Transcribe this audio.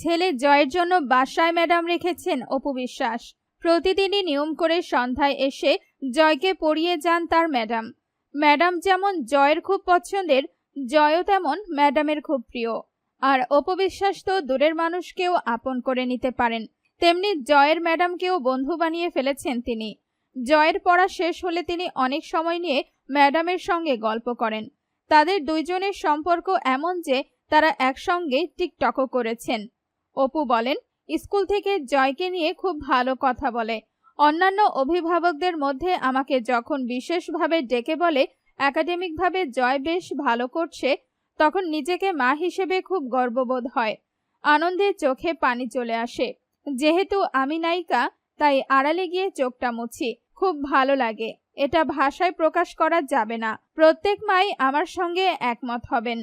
ছেলে জয়ের জন্য বাসায় ম্যাডাম রেখেছেন অপু বিশ্বাস। প্রতিদিনই নিয়ম করে সন্ধ্যায় এসে জয়কে পড়িয়ে যান তার ম্যাডাম। ম্যাডাম যেমন জয়ের খুব পছন্দের, জয়ও তেমন ম্যাডামের খুব প্রিয়। আর অপবিশ্বাস তো দূরের মানুষকেও আপন করে নিতে পারেন। তেমনি জয়ের ম্যাডামকেও বন্ধু বানিয়ে ফেলেছেন তিনি। জয়ের পড়া শেষ হলে তিনি অনেক সময় নিয়ে ম্যাডামের সঙ্গে গল্প করেন। তাদের দুইজনের সম্পর্ক এমন যে তারা একসঙ্গে টিকটকও করেছেন। অপু বলেন, স্কুল থেকে জয়কে নিয়ে খুব ভালো কথা বলে। অন্যান্য অভিভাবকদের মধ্যে আমাকে যখন বিশেষভাবে ডেকে বলে, একাডেমিকভাবে জয় বেশ ভালো করছে, তখন নিজেকে মা হিসেবে খুব গর্ববোধ হয়। আনন্দে চোখে পানি চলে আসে। যেহেতু আমি নায়িকা, তাই আড়ালে গিয়ে চোখটা মুছি। খুব ভালো লাগে। এটা ভাষায় প্রকাশ করা যাবে না। প্রত্যেক মাই আমার সঙ্গে একমত হবেন।